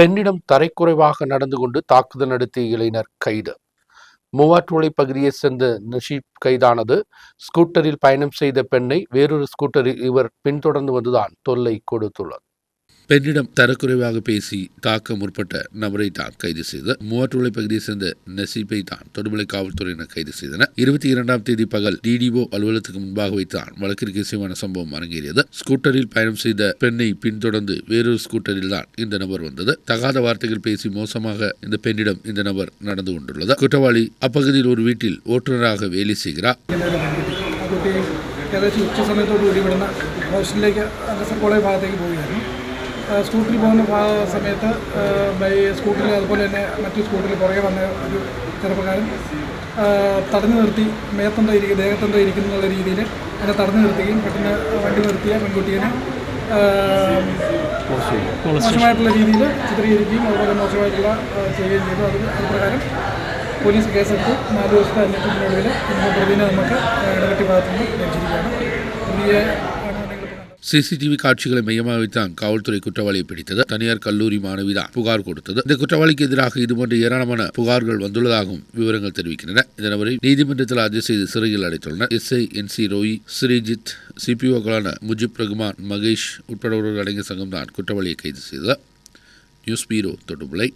பெண்ணிடம் தரைக்குறைவாக நடந்து கொண்டு தாக்குதல் நடத்திய இளைஞர் கைது. மூவாற்றுளை பகுதியைச் சேர்ந்த நஷீப் கைதானது. ஸ்கூட்டரில் பயணம் செய்த பெண்ணை வேறொரு ஸ்கூட்டரில் இவர் பின்தொடர்ந்து வந்துதான் தொல்லை கொடுத்துள்ளது. பெண்ணிடம் தரக்குறைவாக பேசி தாக்க முற்பட்ட நபரை தான் கைது செய்த மூவாற்றுளை பகுதியைச் சேர்ந்த நசீப்பை தான் தொடுமலை காவல்துறையினர் கைது செய்தனர் இருபத்தி இரண்டாம் தேதி பகல் டிடிஓ அலுவலகத்துக்கு முன்பாக வைத்தான் வழக்கிற்கு இசைவான சம்பவம் அரங்கேறியது ஸ்கூட்டரில் பயணம் செய்த பெண்ணை பின்தொடர்ந்து வேறொரு ஸ்கூட்டரில் தான் இந்த நபர் வந்தது தகாத வார்த்தைகள் பேசி மோசமாக இந்த பெண்ணிடம் இந்த நபர் நடந்து கொண்டுள்ளது குற்றவாளி அப்பகுதியில் ஒரு வீட்டில் ஓட்டுநராக வேலை செய்கிறார் ആ കുട്ടി ഏകദേശം ഉച്ച സമയത്തോടു കൂടി ഇവിടുന്ന് ഹോസ്റ്റലിലേക്ക് അഗസർ കോളേജ് ഭാഗത്തേക്ക് പോവുകയായിരുന്നു ആ, സ്കൂട്ടറിൽ പോകുന്ന സമയത്ത് ബൈ സ്കൂട്ടറിൽ അതുപോലെ തന്നെ മറ്റു സ്കൂട്ടറിൽ പുറകെ വന്ന ഒരു ചെറുപ്പക്കാരൻ തടഞ്ഞു നിർത്തി മേത്തെന്തോ ഇരിക്കും ദേഹത്തെന്തോ ഇരിക്കുന്നുള്ള രീതിയിൽ എന്നെ തടഞ്ഞു നിർത്തുകയും പെട്ടെന്ന് വണ്ടി നിർത്തിയ പെൺകുട്ടീനെ മോശമായിട്ടുള്ള രീതിയിൽ ചിത്രീകരിക്കുകയും അതുപോലെ മോശമായിട്ടുള്ള ചെയ്യുകയും ചെയ്തു അത് അതുപ്രകാരം പോലീസ് കേസെടുത്ത് നാല് ദിവസത്തെ അന്വേഷണത്തിനൊടുവിൽ ഇന്ന് പ്രതിനെ നമുക്ക് ഇടവെട്ടി ഭാഗത്തുനിന്ന് ലഭിച്ചിരിക്കുകയാണ് കണ്ടത്. சிசிடிவி காட்சிகளை மையமாக வைத்தான் காவல்துறை குற்றவாளியை பிடித்தது. தனியார் கல்லூரி மாணவி தான் புகார் கொடுத்தது. இந்த குற்றவாளிக்கு எதிராக இதுபோன்ற ஏராளமான புகார்கள் வந்துள்ளதாகவும் விவரங்கள் தெரிவிக்கின்றன. இந்த நபரை நீதிமன்றத்தில் ஆஜர் செய்து சிறையில் அடைத்துள்ளனர். SI N C Roy Sreejith சிபிஓக்களான Mujeeb Rahman Mahesh உட்பட அடங்கிய சங்கம் தான் குற்றவாளியை கைது செய்தது. நியூஸ் பீரோ தொடுபுலை